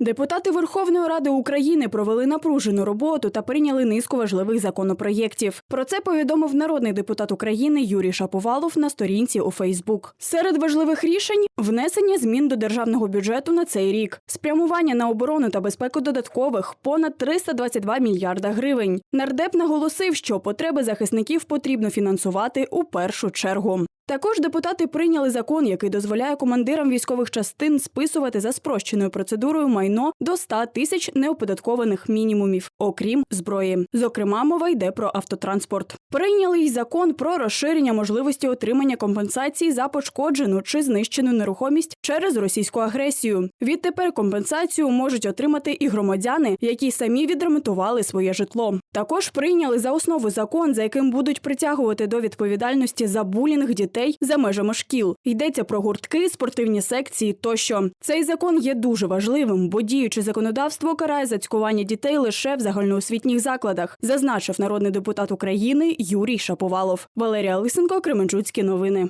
Депутати Верховної Ради України провели напружену роботу та прийняли низку важливих законопроєктів. Про це повідомив народний депутат України Юрій Шаповалов на сторінці у Фейсбук. Серед важливих рішень внесення змін до державного бюджету на цей рік, спрямування на оборону та безпеку додаткових понад 322 мільярда гривень. Нардеп наголосив, що потреби захисників потрібно фінансувати у першу чергу. Також депутати прийняли закон, який дозволяє командирам військових частин списувати за спрощеною процедурою майно до 100 тисяч неоподаткованих мінімумів, окрім зброї. Зокрема, мова йде про автотранспорт. Прийняли й закон про розширення можливості отримання компенсації за пошкоджену чи знищену нерухомість через російську агресію. Відтепер компенсацію можуть отримати і громадяни, які самі відремонтували своє житло. Також прийняли за основу закон, за яким будуть притягувати до відповідальності за булінг дітей за межами шкіл. Йдеться про гуртки, спортивні секції тощо. Цей закон є дуже важливим, бо діюче законодавство карає за цькування дітей лише в загальноосвітніх закладах, зазначив народний депутат України Юрій Шаповалов. Валерія Лисенко, Кременчуцькі новини.